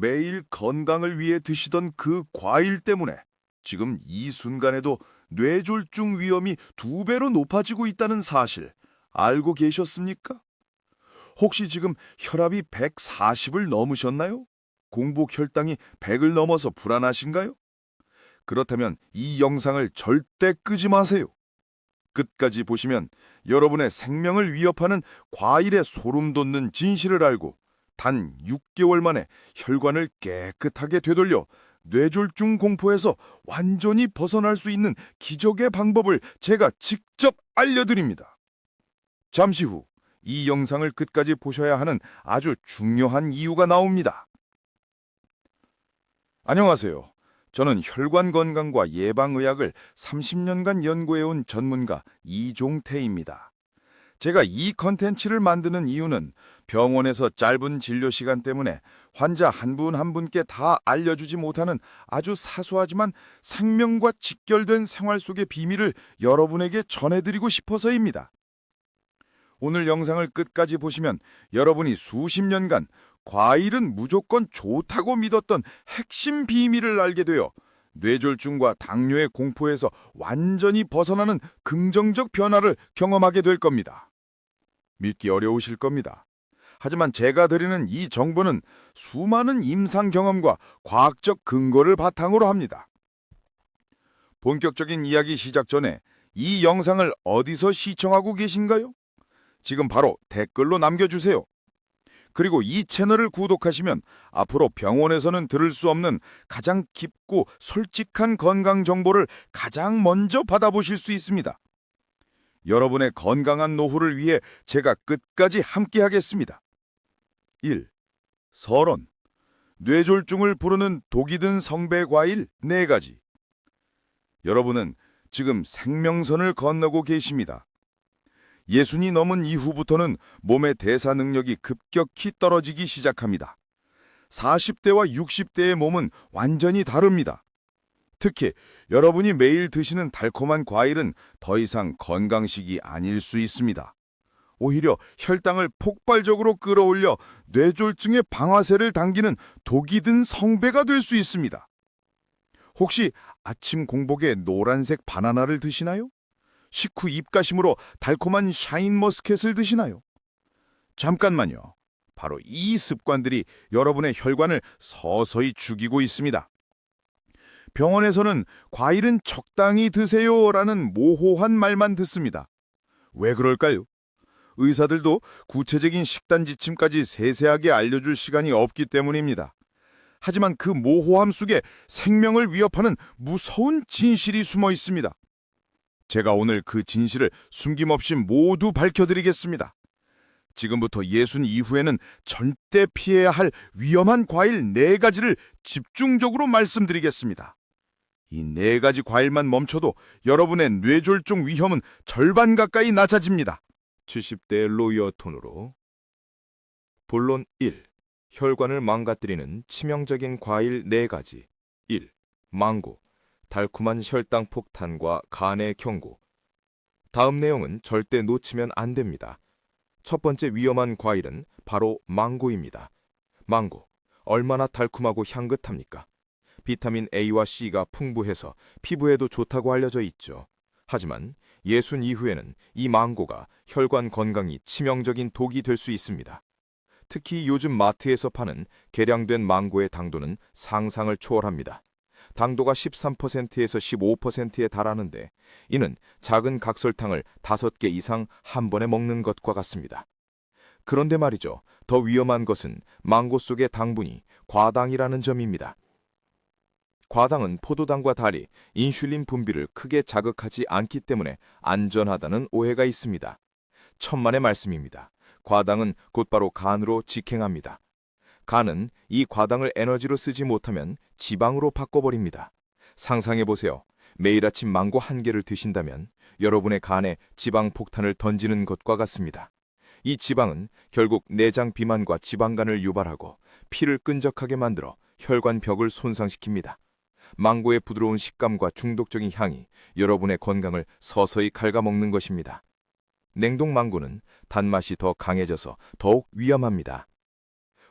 매일 건강을 위해 드시던 그 과일 때문에 지금 이 순간에도 뇌졸중 위험이 두 배로 높아지고 있다는 사실 알고 계셨습니까? 혹시 지금 혈압이 140을 넘으셨나요? 공복 혈당이 100을 넘어서 불안하신가요? 그렇다면 이 영상을 절대 끄지 마세요. 끝까지 보시면 여러분의 생명을 위협하는 과일의 소름 돋는 진실을 알고 단 6개월 만에 혈관을 깨끗하게 되돌려 뇌졸중 공포에서 완전히 벗어날 수 있는 기적의 방법을 제가 직접 알려드립니다. 잠시 후 이 영상을 끝까지 보셔야 하는 아주 중요한 이유가 나옵니다. 안녕하세요. 저는 혈관 건강과 예방의학을 30년간 연구해온 전문가 이종태입니다. 제가 이 컨텐츠를 만드는 이유는 병원에서 짧은 진료 시간 때문에 환자 한분한 분께 다 알려주지 못하는 아주 사소하지만 생명과 직결된 생활 속의 비밀을 여러분에게 전해드리고 싶어서입니다. 오늘 영상을 끝까지 보시면 여러분이 수십 년간 과일은 무조건 좋다고 믿었던 핵심 비밀을 알게 되어 뇌졸중과 당뇨의 공포에서 완전히 벗어나는 긍정적 변화를 경험하게 될 겁니다. 믿기 어려우실 겁니다. 하지만 제가 드리는 이 정보는 수많은 임상 경험과 과학적 근거를 바탕으로 합니다. 본격적인 이야기 시작 전에 이 영상을 어디서 시청하고 계신가요? 지금 바로 댓글로 남겨주세요. 그리고 이 채널을 구독하시면 앞으로 병원에서는 들을 수 없는 가장 깊고 솔직한 건강 정보를 가장 먼저 받아보실 수 있습니다. 여러분의 건강한 노후를 위해 제가 끝까지 함께하겠습니다. 1. 설원 뇌졸중을 부르는 독이 든 성배 과일 4가지 여러분은 지금 생명선을 건너고 계십니다. 예순이 넘은 이후부터는 몸의 대사 능력이 급격히 떨어지기 시작합니다. 40대와 60대의 몸은 완전히 다릅니다. 특히 여러분이 매일 드시는 달콤한 과일은 더 이상 건강식이 아닐 수 있습니다. 오히려 혈당을 폭발적으로 끌어올려 뇌졸중의 방아쇠를 당기는 독이 든 성배가 될 수 있습니다. 혹시 아침 공복에 노란색 바나나를 드시나요? 식후 입가심으로 달콤한 샤인머스켓을 드시나요? 잠깐만요. 바로 이 습관들이 여러분의 혈관을 서서히 죽이고 있습니다. 병원에서는 과일은 적당히 드세요라는 모호한 말만 듣습니다. 왜 그럴까요? 의사들도 구체적인 식단 지침까지 세세하게 알려줄 시간이 없기 때문입니다. 하지만 그 모호함 속에 생명을 위협하는 무서운 진실이 숨어 있습니다. 제가 오늘 그 진실을 숨김없이 모두 밝혀드리겠습니다. 지금부터 예순 이후에는 절대 피해야 할 위험한 과일 네가지를 집중적으로 말씀드리겠습니다. 이 네 가지 과일만 멈춰도 여러분의 뇌졸중 위험은 절반 가까이 낮아집니다. 70대 로이어 톤으로 본론 1. 혈관을 망가뜨리는 치명적인 과일 4가지 1. 망고 달콤한 혈당 폭탄과 간의 경고 다음 내용은 절대 놓치면 안 됩니다. 첫 번째 위험한 과일은 바로 망고입니다. 망고 얼마나 달콤하고 향긋합니까? 비타민 A와 C가 풍부해서 피부에도 좋다고 알려져 있죠. 하지만 예순 이후에는 이 망고가 혈관 건강이 치명적인 독이 될 수 있습니다. 특히 요즘 마트에서 파는 개량된 망고의 당도는 상상을 초월합니다. 당도가 13%에서 15%에 달하는데 이는 작은 각설탕을 5개 이상 한 번에 먹는 것과 같습니다. 그런데 말이죠. 더 위험한 것은 망고 속의 당분이 과당이라는 점입니다. 과당은 포도당과 달리 인슐린 분비를 크게 자극하지 않기 때문에 안전하다는 오해가 있습니다. 천만의 말씀입니다. 과당은 곧바로 간으로 직행합니다. 간은 이 과당을 에너지로 쓰지 못하면 지방으로 바꿔버립니다. 상상해 보세요. 매일 아침 망고 한 개를 드신다면 여러분의 간에 지방 폭탄을 던지는 것과 같습니다. 이 지방은 결국 내장 비만과 지방간을 유발하고 피를 끈적하게 만들어 혈관 벽을 손상시킵니다. 망고의 부드러운 식감과 중독적인 향이 여러분의 건강을 서서히 갉아먹는 것입니다. 냉동 망고는 단맛이 더 강해져서 더욱 위험합니다.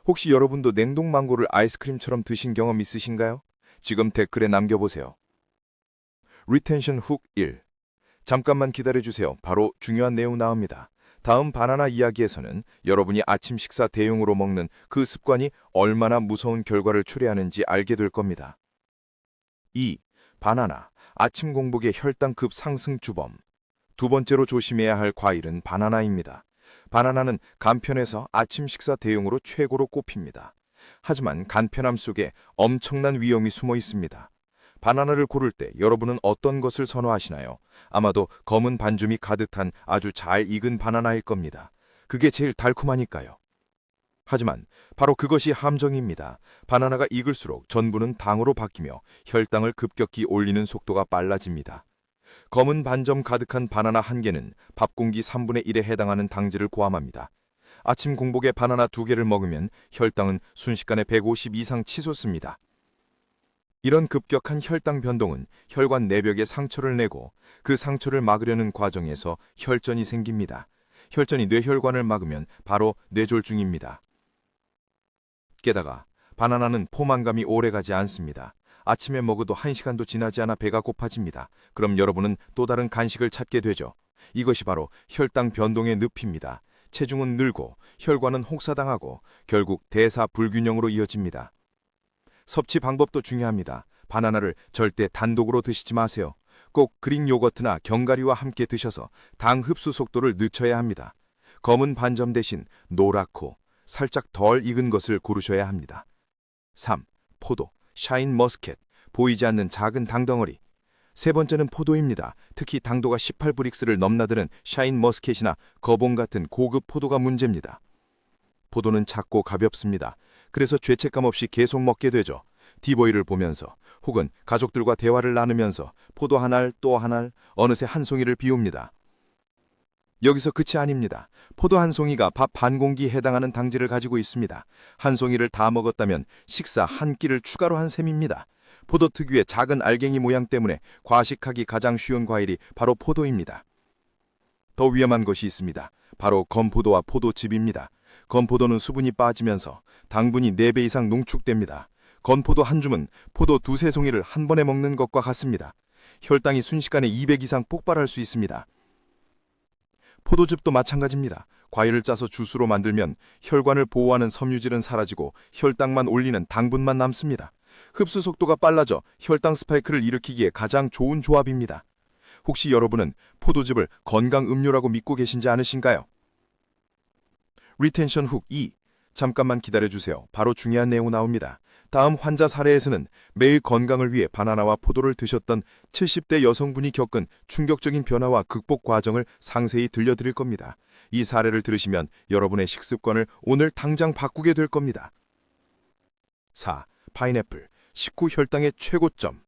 혹시 여러분도 냉동 망고를 아이스크림처럼 드신 경험 있으신가요? 지금 댓글에 남겨보세요. 리텐션 훅 1. 잠깐만 기다려주세요. 바로 중요한 내용 나옵니다. 다음 바나나 이야기에서는 여러분이 아침 식사 대용으로 먹는 그 습관이 얼마나 무서운 결과를 초래하는지 알게 될 겁니다. 2. 바나나, 아침 공복의 혈당급 상승 주범. 두 번째로 조심해야 할 과일은 바나나입니다. 바나나는 간편해서 아침 식사 대용으로 최고로 꼽힙니다. 하지만 간편함 속에 엄청난 위험이 숨어 있습니다. 바나나를 고를 때 여러분은 어떤 것을 선호하시나요? 아마도 검은 반죽이 가득한 아주 잘 익은 바나나일 겁니다. 그게 제일 달콤하니까요. 하지만 바로 그것이 함정입니다. 바나나가 익을수록 전부는 당으로 바뀌며 혈당을 급격히 올리는 속도가 빨라집니다. 검은 반점 가득한 바나나 한 개는 밥 공기 3분의 1에 해당하는 당질을 포함합니다. 아침 공복에 바나나 두 개를 먹으면 혈당은 순식간에 150 이상 치솟습니다. 이런 급격한 혈당 변동은 혈관 내벽에 상처를 내고 그 상처를 막으려는 과정에서 혈전이 생깁니다. 혈전이 뇌혈관을 막으면 바로 뇌졸중입니다. 게다가 바나나는 포만감이 오래가지 않습니다. 아침에 먹어도 한시간도 지나지 않아 배가 고파집니다. 그럼 여러분은 또 다른 간식을 찾게 되죠. 이것이 바로 혈당 변동의 늪입니다. 체중은 늘고 혈관은 혹사당하고 결국 대사 불균형으로 이어집니다. 섭취 방법도 중요합니다. 바나나를 절대 단독으로 드시지 마세요. 꼭 그릭 요거트나 견과류와 함께 드셔서 당 흡수 속도를 늦춰야 합니다. 검은 반점 대신 노랗고 살짝 덜 익은 것을 고르셔야 합니다. 3. 포도, 샤인 머스켓, 보이지 않는 작은 당덩어리. 세 번째는 포도입니다. 특히 당도가 18브릭스를 넘나드는 샤인 머스켓이나 거봉 같은 고급 포도가 문제입니다. 포도는 작고 가볍습니다. 그래서 죄책감 없이 계속 먹게 되죠. 디보이를 보면서 혹은 가족들과 대화를 나누면서 포도 한 알 또 한 알 어느새 한 송이를 비웁니다. 여기서 끝이 아닙니다. 포도 한 송이가 밥 반 공기 해당하는 당질을 가지고 있습니다. 한 송이를 다 먹었다면 식사 한 끼를 추가로 한 셈입니다. 포도 특유의 작은 알갱이 모양 때문에 과식하기 가장 쉬운 과일이 바로 포도입니다. 더 위험한 것이 있습니다. 바로 건포도와 포도즙입니다. 건포도는 수분이 빠지면서 당분이 4배 이상 농축됩니다. 건포도 한 줌은 포도 두세 송이를 한 번에 먹는 것과 같습니다. 혈당이 순식간에 200 이상 폭발할 수 있습니다. 포도즙도 마찬가지입니다. 과일을 짜서 주스로 만들면 혈관을 보호하는 섬유질은 사라지고 혈당만 올리는 당분만 남습니다. 흡수 속도가 빨라져 혈당 스파이크를 일으키기에 가장 좋은 조합입니다. 혹시 여러분은 포도즙을 건강 음료라고 믿고 계신지 않으신가요? 리텐션 훅 2. 잠깐만 기다려주세요. 바로 중요한 내용 나옵니다. 다음 환자 사례에서는 매일 건강을 위해 바나나와 포도를 드셨던 70대 여성분이 겪은 충격적인 변화와 극복 과정을 상세히 들려드릴 겁니다. 이 사례를 들으시면 여러분의 식습관을 오늘 당장 바꾸게 될 겁니다. 4. 파인애플. 식후 혈당의 최고점.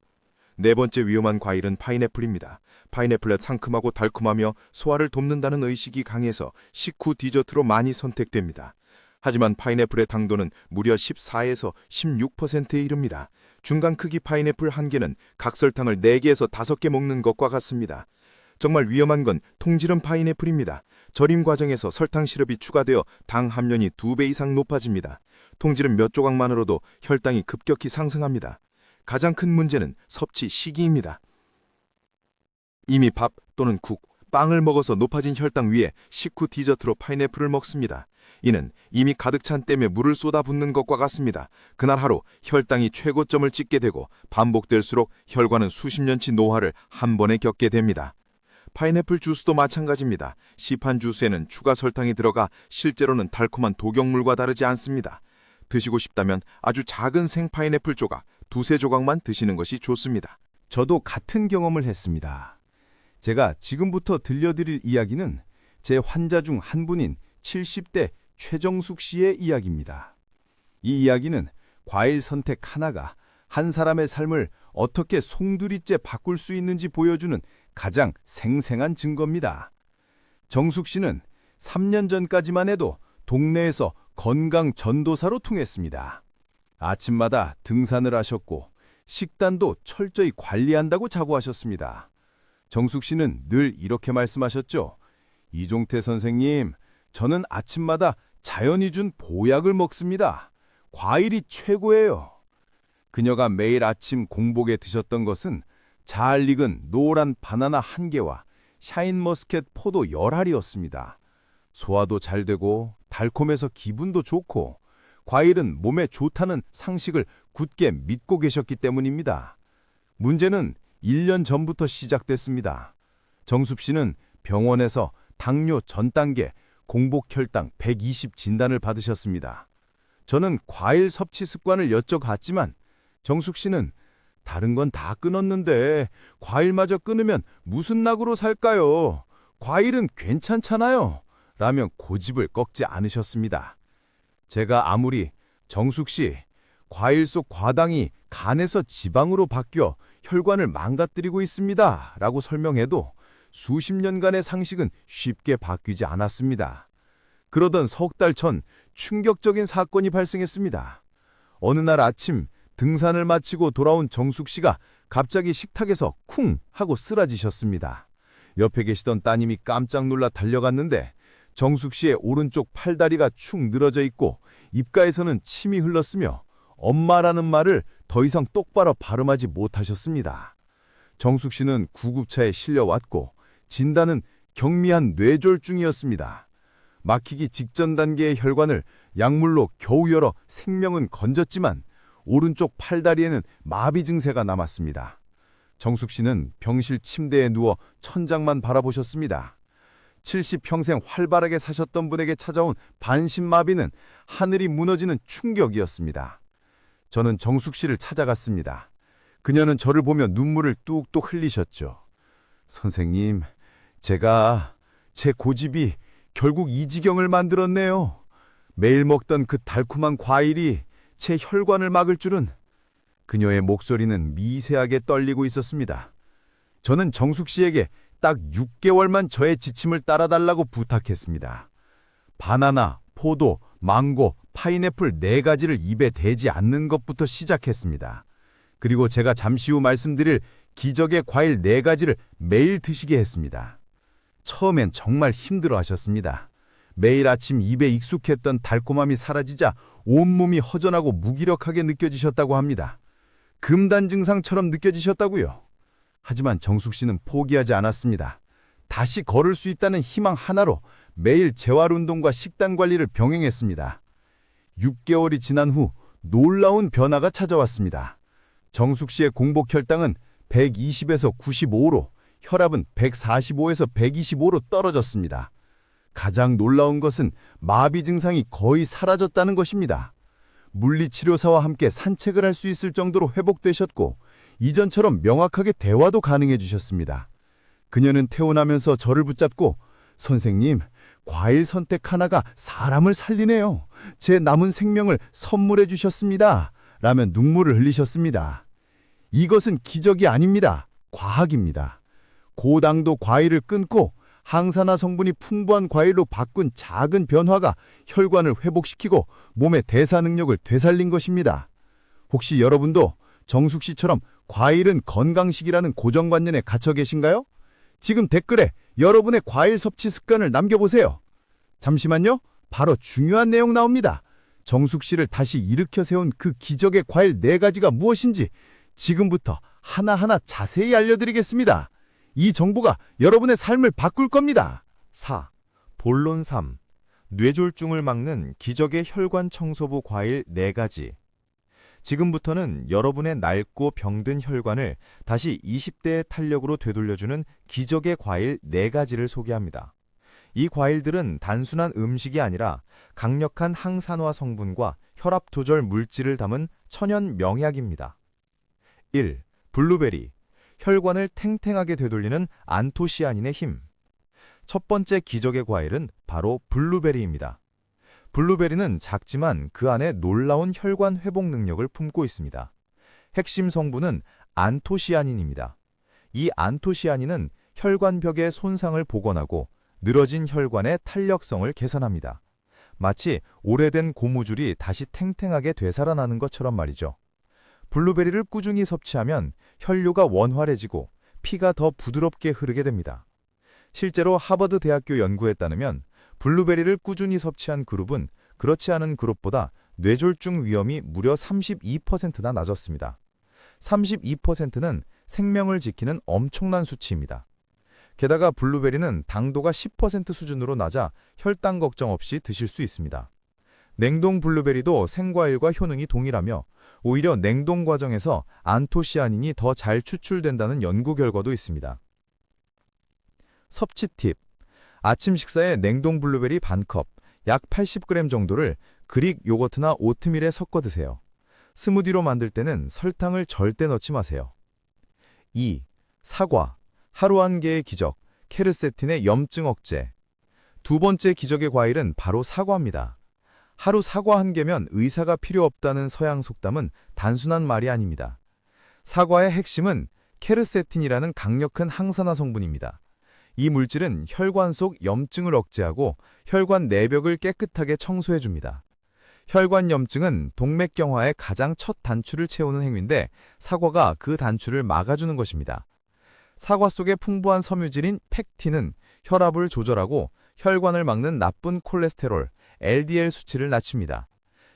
네 번째 위험한 과일은 파인애플입니다. 파인애플은 상큼하고 달콤하며 소화를 돕는다는 의식이 강해서 식후 디저트로 많이 선택됩니다. 하지만 파인애플의 당도는 무려 14에서 16%에 이릅니다. 중간 크기 파인애플 한 개는 각설탕을 4개에서 5개 먹는 것과 같습니다. 정말 위험한 건 통지름 파인애플입니다. 절임 과정에서 설탕 시럽이 추가되어 당 함량이 2배 이상 높아집니다. 통지름 몇 조각만으로도 혈당이 급격히 상승합니다. 가장 큰 문제는 섭취 시기입니다. 이미 밥 또는 국, 빵을 먹어서 높아진 혈당 위에 식후 디저트로 파인애플을 먹습니다. 이는 이미 가득 찬 댐에 물을 쏟아붓는 것과 같습니다. 그날 하루 혈당이 최고점을 찍게 되고 반복될수록 혈관은 수십 년치 노화를 한 번에 겪게 됩니다. 파인애플 주스도 마찬가지입니다. 시판 주스에는 추가 설탕이 들어가 실제로는 달콤한 독용물과 다르지 않습니다. 드시고 싶다면 아주 작은 생 파인애플 조각, 두세 조각만 드시는 것이 좋습니다. 저도 같은 경험을 했습니다. 제가 지금부터 들려드릴 이야기는 제 환자 중 한 분인 70대 최정숙 씨의 이야기입니다. 이 이야기는 과일 선택 하나가 한 사람의 삶을 어떻게 송두리째 바꿀 수 있는지 보여주는 가장 생생한 증거입니다. 정숙 씨는 3년 전까지만 해도 동네에서 건강 전도사로 통했습니다. 아침마다 등산을 하셨고 식단도 철저히 관리한다고 자부하셨습니다. 정숙 씨는 늘 이렇게 말씀하셨죠. 이종태 선생님, 저는 아침마다 자연이 준 보약을 먹습니다. 과일이 최고예요. 그녀가 매일 아침 공복에 드셨던 것은 잘 익은 노란 바나나 한 개와 샤인머스켓 포도 열 알이었습니다. 소화도 잘 되고 달콤해서 기분도 좋고 과일은 몸에 좋다는 상식을 굳게 믿고 계셨기 때문입니다. 문제는 1년 전부터 시작됐습니다. 정숙 씨는 병원에서 당뇨 전 단계 공복 혈당 120 진단을 받으셨습니다. 저는 과일 섭취 습관을 여쭤봤지만 정숙 씨는 다른 건 다 끊었는데 과일마저 끊으면 무슨 낙으로 살까요? 과일은 괜찮잖아요. 라며 고집을 꺾지 않으셨습니다. 제가 아무리 정숙 씨, 과일 속 과당이 간에서 지방으로 바뀌어 혈관을 망가뜨리고 있습니다. 라고 설명해도 수십 년간의 상식은 쉽게 바뀌지 않았습니다. 그러던 석 달 전 충격적인 사건이 발생했습니다. 어느 날 아침 등산을 마치고 돌아온 정숙 씨가 갑자기 식탁에서 쿵 하고 쓰러지셨습니다. 옆에 계시던 따님이 깜짝 놀라 달려갔는데 정숙 씨의 오른쪽 팔다리가 축 늘어져 있고 입가에서는 침이 흘렀으며 엄마라는 말을 더 이상 똑바로 발음하지 못하셨습니다. 정숙 씨는 구급차에 실려왔고 진단은 경미한 뇌졸중이었습니다. 막히기 직전 단계의 혈관을 약물로 겨우 열어 생명은 건졌지만 오른쪽 팔다리에는 마비 증세가 남았습니다. 정숙 씨는 병실 침대에 누워 천장만 바라보셨습니다. 70평생 활발하게 사셨던 분에게 찾아온 반신마비는 하늘이 무너지는 충격이었습니다. 저는 정숙 씨를 찾아갔습니다. 그녀는 저를 보며 눈물을 뚝뚝 흘리셨죠. 선생님, 제가 제 고집이 결국 이 지경을 만들었네요. 매일 먹던 그 달콤한 과일이 제 혈관을 막을 줄은 그녀의 목소리는 미세하게 떨리고 있었습니다. 저는 정숙 씨에게 딱 6개월만 저의 지침을 따라달라고 부탁했습니다. 바나나, 포도, 망고, 파인애플 네 가지를 입에 대지 않는 것부터 시작했습니다. 그리고 제가 잠시 후 말씀드릴 기적의 과일 네 가지를 매일 드시게 했습니다. 처음엔 정말 힘들어 하셨습니다. 매일 아침 입에 익숙했던 달콤함이 사라지자 온몸이 허전하고 무기력하게 느껴지셨다고 합니다. 금단 증상처럼 느껴지셨다고요. 하지만 정숙 씨는 포기하지 않았습니다. 다시 걸을 수 있다는 희망 하나로 매일 재활 운동과 식단 관리를 병행했습니다. 6개월이 지난 후 놀라운 변화가 찾아왔습니다. 정숙 씨의 공복 혈당은 120에서 95로, 혈압은 145에서 125로 떨어졌습니다. 가장 놀라운 것은 마비 증상이 거의 사라졌다는 것입니다. 물리치료사와 함께 산책을 할 수 있을 정도로 회복되셨고 이전처럼 명확하게 대화도 가능해 주셨습니다. 그녀는 태어나면서 저를 붙잡고 선생님, 과일 선택 하나가 사람을 살리네요. 제 남은 생명을 선물해 주셨습니다. 라며 눈물을 흘리셨습니다. 이것은 기적이 아닙니다. 과학입니다. 고당도 과일을 끊고 항산화 성분이 풍부한 과일로 바꾼 작은 변화가 혈관을 회복시키고 몸의 대사 능력을 되살린 것입니다. 혹시 여러분도 정숙 씨처럼 과일은 건강식이라는 고정관념에 갇혀 계신가요? 지금 댓글에 여러분의 과일 섭취 습관을 남겨보세요. 잠시만요. 바로 중요한 내용 나옵니다. 정숙 씨를 다시 일으켜 세운 그 기적의 과일 네 가지가 무엇인지 지금부터 하나하나 자세히 알려드리겠습니다. 이 정보가 여러분의 삶을 바꿀 겁니다. 4. 본론 3. 뇌졸중을 막는 기적의 혈관 청소부 과일 4가지. 지금부터는 여러분의 낡고 병든 혈관을 다시 20대의 탄력으로 되돌려주는 기적의 과일 4가지를 소개합니다. 이 과일들은 단순한 음식이 아니라 강력한 항산화 성분과 혈압 조절 물질을 담은 천연 명약입니다. 1. 블루베리. 혈관을 탱탱하게 되돌리는 안토시아닌의 힘. 첫 번째 기적의 과일은 바로 블루베리입니다. 블루베리는 작지만 그 안에 놀라운 혈관 회복 능력을 품고 있습니다. 핵심 성분은 안토시아닌입니다. 이 안토시아닌은 혈관벽의 손상을 복원하고 늘어진 혈관의 탄력성을 개선합니다. 마치 오래된 고무줄이 다시 탱탱하게 되살아나는 것처럼 말이죠. 블루베리를 꾸준히 섭취하면 혈류가 원활해지고 피가 더 부드럽게 흐르게 됩니다. 실제로 하버드 대학교 연구에 따르면 블루베리를 꾸준히 섭취한 그룹은 그렇지 않은 그룹보다 뇌졸중 위험이 무려 32%나 낮았습니다. 32%는 생명을 지키는 엄청난 수치입니다. 게다가 블루베리는 당도가 10% 수준으로 낮아 혈당 걱정 없이 드실 수 있습니다. 냉동 블루베리도 생과일과 효능이 동일하며 오히려 냉동 과정에서 안토시아닌이 더 잘 추출된다는 연구 결과도 있습니다. 섭취 팁. 아침 식사에 냉동 블루베리 반컵, 약 80g 정도를 그릭 요거트나 오트밀에 섞어 드세요. 스무디로 만들 때는 설탕을 절대 넣지 마세요. 2. 사과. 하루 한 개의 기적. 케르세틴의 염증 억제. 두 번째 기적의 과일은 바로 사과입니다. 하루 사과 한 개면 의사가 필요 없다는 서양 속담은 단순한 말이 아닙니다. 사과의 핵심은 케르세틴이라는 강력한 항산화 성분입니다. 이 물질은 혈관 속 염증을 억제하고 혈관 내벽을 깨끗하게 청소해 줍니다. 혈관 염증은 동맥경화의 가장 첫 단추를 채우는 행위인데 사과가 그 단추를 막아주는 것입니다. 사과 속의 풍부한 섬유질인 팩틴은 혈압을 조절하고 혈관을 막는 나쁜 콜레스테롤, LDL 수치를 낮춥니다.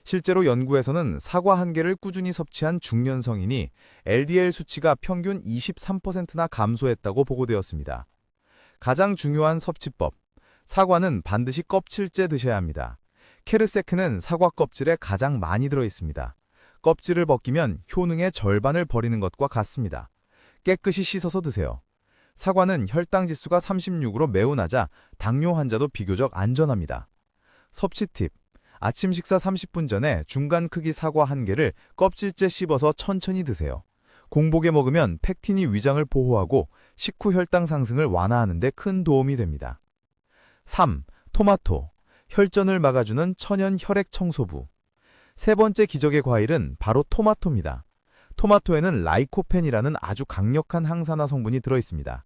실제로 연구에서는 사과 한 개를 꾸준히 섭취한 중년 성인이 LDL 수치가 평균 23%나 감소했다고 보고되었습니다. 가장 중요한 섭취법. 사과는 반드시 껍질째 드셔야 합니다. 케르세크는 사과 껍질에 가장 많이 들어 있습니다. 껍질을 벗기면 효능의 절반을 버리는 것과 같습니다. 깨끗이 씻어서 드세요. 사과는 혈당 지수가 36으로 매우 낮아 당뇨 환자도 비교적 안전합니다. 섭취 팁. 아침 식사 30분 전에 중간 크기 사과 한 개를 껍질째 씹어서 천천히 드세요. 공복에 먹으면 팩틴이 위장을 보호하고 식후 혈당 상승을 완화하는 데 큰 도움이 됩니다. 3. 토마토. 혈전을 막아주는 천연 혈액 청소부. 세 번째 기적의 과일은 바로 토마토입니다. 토마토에는 라이코펜이라는 아주 강력한 항산화 성분이 들어 있습니다.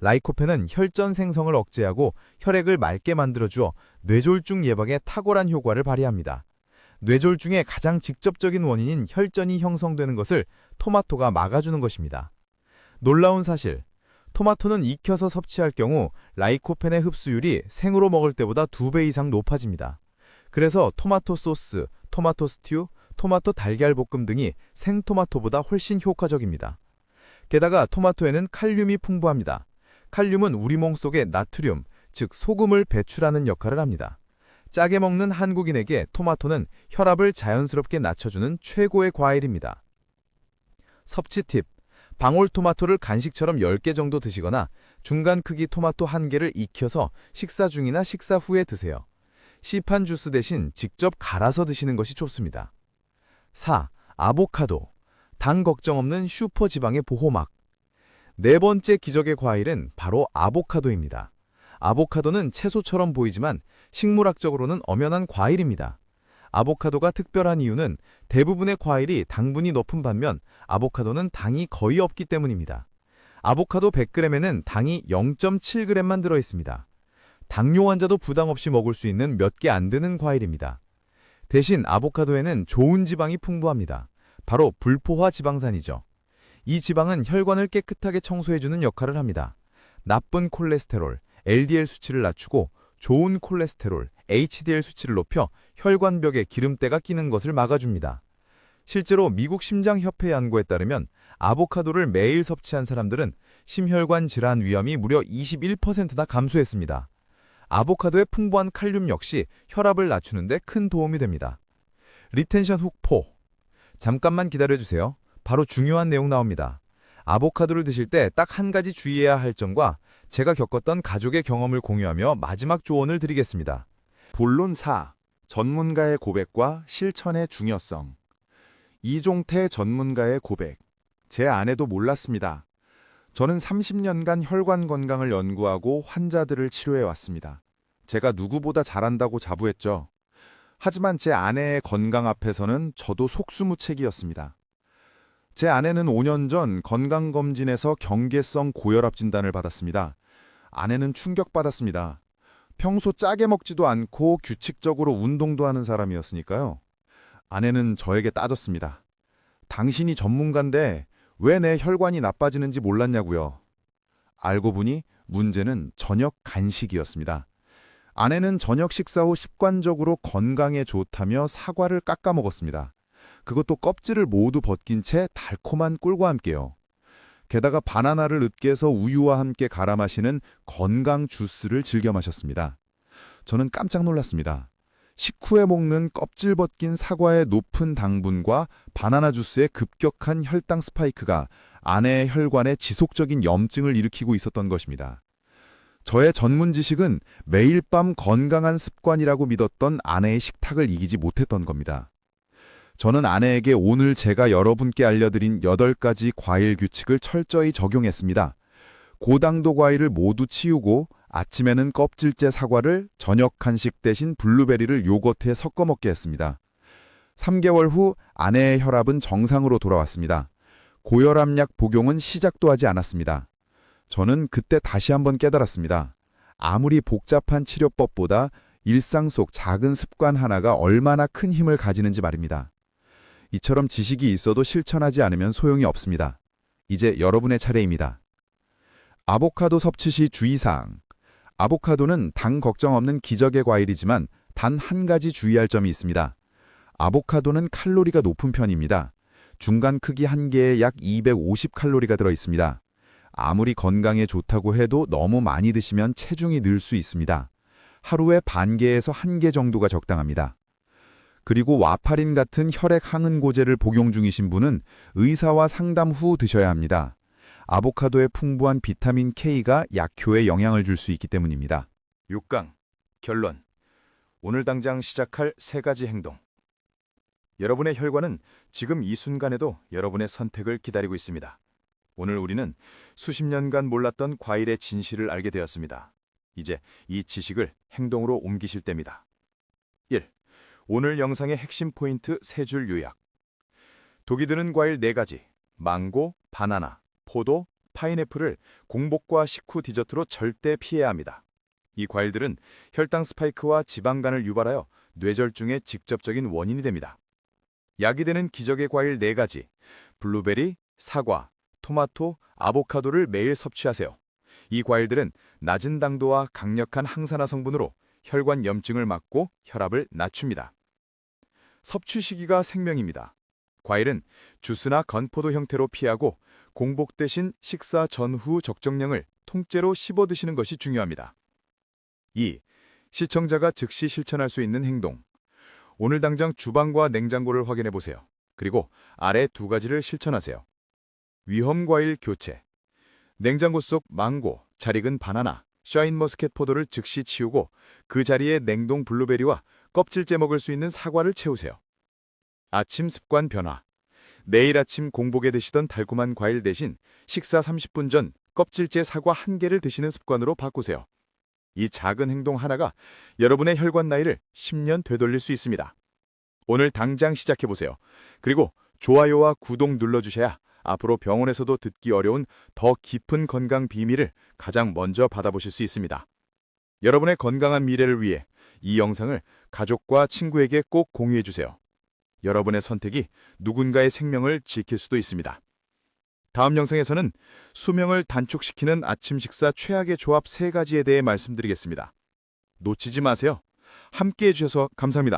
라이코펜은 혈전 생성을 억제하고 혈액을 맑게 만들어주어 뇌졸중 예방에 탁월한 효과를 발휘합니다. 뇌졸중의 가장 직접적인 원인인 혈전이 형성되는 것을 토마토가 막아주는 것입니다. 놀라운 사실, 토마토는 익혀서 섭취할 경우 라이코펜의 흡수율이 생으로 먹을 때보다 2배 이상 높아집니다. 그래서 토마토 소스, 토마토 스튜, 토마토 달걀 볶음 등이 생토마토보다 훨씬 효과적입니다. 게다가 토마토에는 칼륨이 풍부합니다. 칼륨은 우리 몸 속에 나트륨, 즉 소금을 배출하는 역할을 합니다. 짜게 먹는 한국인에게 토마토는 혈압을 자연스럽게 낮춰주는 최고의 과일입니다. 섭취 팁. 방울토마토를 간식처럼 10개 정도 드시거나 중간 크기 토마토 1개를 익혀서 식사 중이나 식사 후에 드세요. 시판 주스 대신 직접 갈아서 드시는 것이 좋습니다. 4. 아보카도. 당 걱정 없는 슈퍼 지방의 보호막. 네 번째 기적의 과일은 바로 아보카도입니다. 아보카도는 채소처럼 보이지만 식물학적으로는 엄연한 과일입니다. 아보카도가 특별한 이유는 대부분의 과일이 당분이 높은 반면 아보카도는 당이 거의 없기 때문입니다. 아보카도 100g에는 당이 0.7g만 들어 있습니다. 당뇨 환자도 부담 없이 먹을 수 있는 몇 개 안 되는 과일입니다. 대신 아보카도에는 좋은 지방이 풍부합니다. 바로 불포화 지방산이죠. 이 지방은 혈관을 깨끗하게 청소해주는 역할을 합니다. 나쁜 콜레스테롤, LDL 수치를 낮추고 좋은 콜레스테롤, HDL 수치를 높여 혈관벽에 기름때가 끼는 것을 막아줍니다. 실제로 미국 심장협회 연구에 따르면 아보카도를 매일 섭취한 사람들은 심혈관 질환 위험이 무려 21%나 감소했습니다. 아보카도의 풍부한 칼륨 역시 혈압을 낮추는 데 큰 도움이 됩니다. 리텐션 훅 포. 잠깐만 기다려주세요. 바로 중요한 내용 나옵니다. 아보카도를 드실 때 딱 한 가지 주의해야 할 점과 제가 겪었던 가족의 경험을 공유하며 마지막 조언을 드리겠습니다. 본론 4. 전문가의 고백과 실천의 중요성. 이종태 전문가의 고백. 제 아내도 몰랐습니다. 저는 30년간 혈관 건강을 연구하고 환자들을 치료해 왔습니다. 제가 누구보다 잘한다고 자부했죠. 하지만 제 아내의 건강 앞에서는 저도 속수무책이었습니다. 제 아내는 5년 전 건강검진에서 경계성 고혈압 진단을 받았습니다. 아내는 충격받았습니다. 평소 짜게 먹지도 않고 규칙적으로 운동도 하는 사람이었으니까요. 아내는 저에게 따졌습니다. 당신이 전문가인데 왜 내 혈관이 나빠지는지 몰랐냐고요. 알고 보니 문제는 저녁 간식이었습니다. 아내는 저녁 식사 후 습관적으로 건강에 좋다며 사과를 깎아 먹었습니다. 그것도 껍질을 모두 벗긴 채 달콤한 꿀과 함께요. 게다가 바나나를 으깨서 우유와 함께 갈아 마시는 건강 주스를 즐겨 마셨습니다. 저는 깜짝 놀랐습니다. 식후에 먹는 껍질 벗긴 사과의 높은 당분과 바나나 주스의 급격한 혈당 스파이크가 아내의 혈관에 지속적인 염증을 일으키고 있었던 것입니다. 저의 전문 지식은 매일 밤 건강한 습관이라고 믿었던 아내의 식탁을 이기지 못했던 겁니다. 저는 아내에게 오늘 제가 여러분께 알려드린 8가지 과일 규칙을 철저히 적용했습니다. 고당도 과일을 모두 치우고 아침에는 껍질째 사과를 저녁 간식 대신 블루베리를 요거트에 섞어 먹게 했습니다. 3개월 후 아내의 혈압은 정상으로 돌아왔습니다. 고혈압약 복용은 시작도 하지 않았습니다. 저는 그때 다시 한번 깨달았습니다. 아무리 복잡한 치료법보다 일상 속 작은 습관 하나가 얼마나 큰 힘을 가지는지 말입니다. 이처럼 지식이 있어도 실천하지 않으면 소용이 없습니다. 이제 여러분의 차례입니다. 아보카도 섭취 시 주의사항. 아보카도는 당 걱정 없는 기적의 과일이지만 단 한 가지 주의할 점이 있습니다. 아보카도는 칼로리가 높은 편입니다. 중간 크기 한 개에 약 250칼로리가 들어 있습니다. 아무리 건강에 좋다고 해도 너무 많이 드시면 체중이 늘 수 있습니다. 하루에 반 개에서 한 개 정도가 적당합니다. 그리고 와파린 같은 혈액 항은고제를 복용 중이신 분은 의사와 상담 후 드셔야 합니다. 아보카도의 풍부한 비타민 K가 약효에 영향을 줄 수 있기 때문입니다. 6강 결론 오늘 당장 시작할 세 가지 행동 여러분의 혈관은 지금 이 순간에도 여러분의 선택을 기다리고 있습니다. 오늘 우리는 수십 년간 몰랐던 과일의 진실을 알게 되었습니다. 이제 이 지식을 행동으로 옮기실 때입니다. 1. 오늘 영상의 핵심 포인트 세 줄 요약 독이 드는 과일 네가지 망고, 바나나, 포도, 파인애플을 공복과 식후 디저트로 절대 피해야 합니다. 이 과일들은 혈당 스파이크와 지방간을 유발하여 뇌절중의 직접적인 원인이 됩니다. 약이 되는 기적의 과일 네가지 블루베리, 사과, 토마토, 아보카도를 매일 섭취하세요. 이 과일들은 낮은 당도와 강력한 항산화 성분으로 혈관 염증을 막고 혈압을 낮춥니다. 섭취 시기가 생명입니다. 과일은 주스나 건포도 형태로 피하고 공복 대신 식사 전후 적정량을 통째로 씹어 드시는 것이 중요합니다. 2. 시청자가 즉시 실천할 수 있는 행동. 오늘 당장 주방과 냉장고를 확인해 보세요. 그리고 아래 두 가지를 실천하세요. 위험 과일 교체. 냉장고 속 망고, 잘 익은 바나나, 샤인머스켓 포도를 즉시 치우고 그 자리에 냉동 블루베리와 껍질째 먹을 수 있는 사과를 채우세요. 아침 습관 변화. 내일 아침 공복에 드시던 달콤한 과일 대신 식사 30분 전 껍질째 사과 한 개를 드시는 습관으로 바꾸세요. 이 작은 행동 하나가 여러분의 혈관 나이를 10년 되돌릴 수 있습니다. 오늘 당장 시작해보세요. 그리고 좋아요와 구독 눌러주셔야 앞으로 병원에서도 듣기 어려운 더 깊은 건강 비밀을 가장 먼저 받아보실 수 있습니다. 여러분의 건강한 미래를 위해 이 영상을 가족과 친구에게 꼭 공유해주세요. 여러분의 선택이 누군가의 생명을 지킬 수도 있습니다. 다음 영상에서는 수명을 단축시키는 아침 식사 최악의 조합 세가지에 대해 말씀드리겠습니다. 놓치지 마세요. 함께 해주셔서 감사합니다.